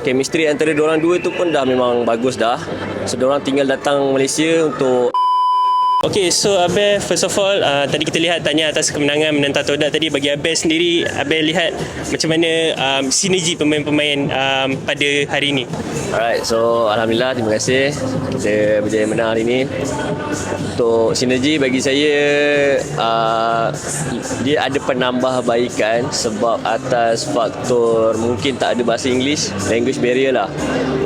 Chemistry antara diorang dua tu pun dah memang bagus dah. So diorang tinggal datang Malaysia untuk Okay, so Abel, first of all, uh, tadi kita lihat tanya atas kemenangan menentang Todak tadi. Bagi Abel sendiri, Abel lihat macam mana um, sinergi pemain-pemain um, pada hari ini. Alright, so Alhamdulillah terima kasih kita berjaya menang hari ini. Untuk sinergi bagi saya uh, dia ada penambahbaikan sebab atas faktor mungkin tak ada bahasa English, language barrier lah.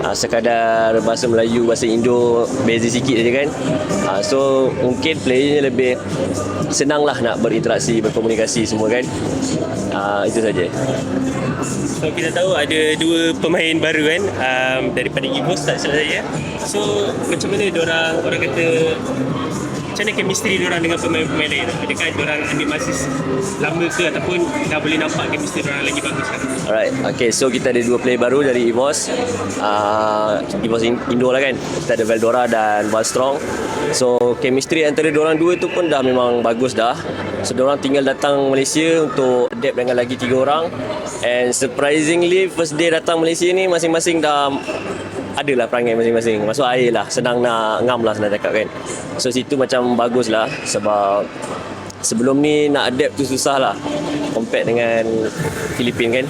Uh, sekadar bahasa Melayu, bahasa Indo beza sikit saja kan. Uh, so mungkin playernya lebih senang lah nak berinteraksi, berkomunikasi semua kan. Uh, itu saja. So kita tahu ada dua pemain baru kan um, daripada Evos tak salah saya. So macam mana orang orang kata macam mana chemistry diorang dengan pemain-pemain lain? Adakah diorang ambil masa lama ke ataupun dah boleh nampak chemistry diorang lagi bagus kan? Alright, okay. So kita ada dua player baru dari EVOS. Uh, EVOS Indo lah kan. Kita ada Veldora dan Valstrong. So chemistry antara diorang dua tu pun dah memang bagus dah. So diorang tinggal datang Malaysia untuk adapt dengan lagi tiga orang. And surprisingly first day datang Malaysia ni masing-masing dah adalah perangai masing-masing. Masuk air lah. Senang nak ngam lah senang cakap kan. So situ macam bagus lah sebab sebelum ni nak adapt tu susah lah. Compare dengan Filipin kan.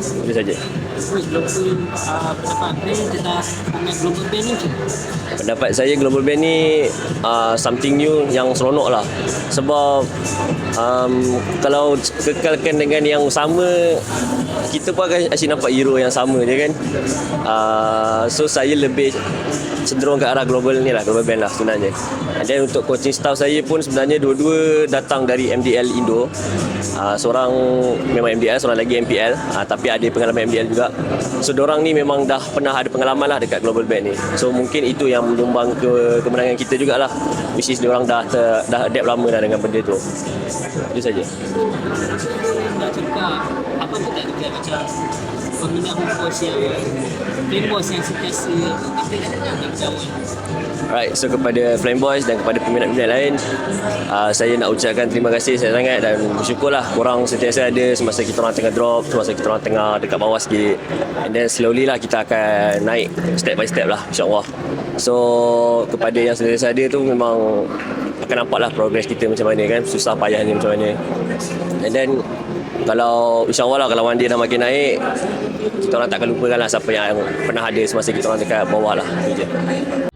Itu saja. Uh, pendapat saya global band ni uh, something new yang seronok lah. Sebab um, kalau kekalkan dengan yang sama kita pun akan asyik nampak hero yang sama je kan. Uh, so saya lebih cenderung ke arah global ni lah, global band lah sebenarnya. And then untuk coaching staff saya pun sebenarnya dua-dua datang dari MDL Indo. Uh, seorang memang MDL, seorang lagi MPL. Uh, tapi ada pengalaman MDL juga. So orang ni memang dah pernah ada pengalaman lah dekat global band ni. So mungkin itu yang menyumbang ke kemenangan kita jugalah. Which is diorang dah ter, dah adapt lama dah dengan benda tu. Itu saja. Cakap apa tu tak dekat macam peminat bos yang band bos yang sentiasa kita nak berjauh Alright, so kepada Flame Boys dan kepada peminat-peminat lain uh, Saya nak ucapkan terima kasih saya sangat dan bersyukurlah korang sentiasa ada semasa kita orang tengah drop Semasa kita orang tengah dekat bawah sikit. And then slowly lah kita akan naik step by step lah insyaAllah. So kepada yang sentiasa ada tu memang akan nampak lah progress kita macam mana kan Susah payahnya macam mana. And then kalau insyaAllah lah kalau one day dah makin naik kita orang takkan lupakan lah siapa yang pernah ada semasa kita orang dekat bawah lah itu je